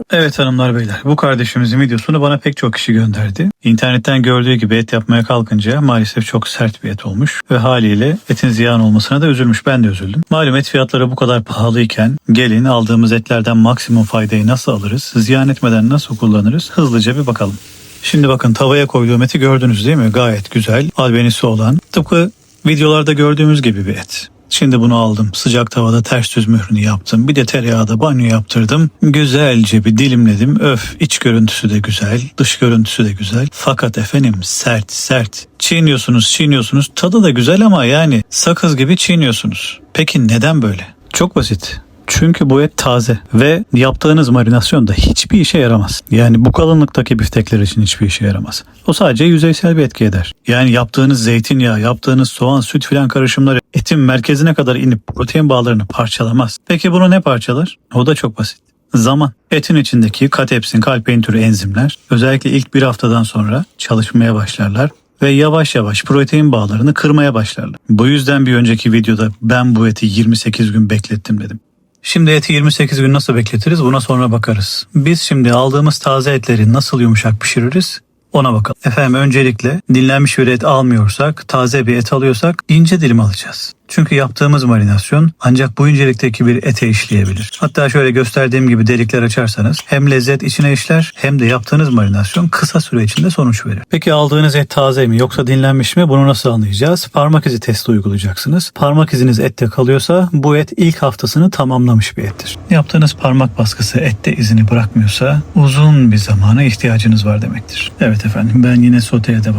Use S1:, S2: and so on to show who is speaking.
S1: mısın?
S2: Evet hanımlar beyler bu kardeşimizin videosunu bana pek çok kişi gönderdi. İnternetten gördüğü gibi et yapmaya kalkınca maalesef çok sert bir et olmuş ve haliyle etin ziyan olmasına da üzülmüş ben de üzüldüm. Malum et fiyatları bu kadar pahalıyken gelin aldığımız etlerden maksimum faydayı nasıl alırız, ziyan etmeden nasıl kullanırız hızlıca bir bakalım. Şimdi bakın tavaya koyduğum eti gördünüz değil mi? Gayet güzel, albenisi olan, tıpkı videolarda gördüğümüz gibi bir et. Şimdi bunu aldım. Sıcak tavada ters düz mührünü yaptım. Bir de tereyağda banyo yaptırdım. Güzelce bir dilimledim. Öf iç görüntüsü de güzel. Dış görüntüsü de güzel. Fakat efendim sert sert. Çiğniyorsunuz çiğniyorsunuz. Tadı da güzel ama yani sakız gibi çiğniyorsunuz. Peki neden böyle? Çok basit. Çünkü bu et taze ve yaptığınız marinasyon da hiçbir işe yaramaz. Yani bu kalınlıktaki biftekler için hiçbir işe yaramaz. O sadece yüzeysel bir etki eder. Yani yaptığınız zeytinyağı, yaptığınız soğan, süt filan karışımları etin merkezine kadar inip protein bağlarını parçalamaz. Peki bunu ne parçalar? O da çok basit. Zaman. Etin içindeki katepsin, kalpein türü enzimler özellikle ilk bir haftadan sonra çalışmaya başlarlar ve yavaş yavaş protein bağlarını kırmaya başlarlar. Bu yüzden bir önceki videoda ben bu eti 28 gün beklettim dedim. Şimdi eti 28 gün nasıl bekletiriz buna sonra bakarız. Biz şimdi aldığımız taze etleri nasıl yumuşak pişiririz ona bakalım. Efendim öncelikle dinlenmiş bir et almıyorsak, taze bir et alıyorsak ince dilim alacağız. Çünkü yaptığımız marinasyon ancak bu incelikteki bir ete işleyebilir. Hatta şöyle gösterdiğim gibi delikler açarsanız hem lezzet içine işler hem de yaptığınız marinasyon kısa süre içinde sonuç verir. Peki aldığınız et taze mi yoksa dinlenmiş mi bunu nasıl anlayacağız? Parmak izi testi uygulayacaksınız. Parmak iziniz ette kalıyorsa bu et ilk haftasını tamamlamış bir ettir. Yaptığınız parmak baskısı ette izini bırakmıyorsa uzun bir zamana ihtiyacınız var demektir. Evet efendim ben yine soteye devam.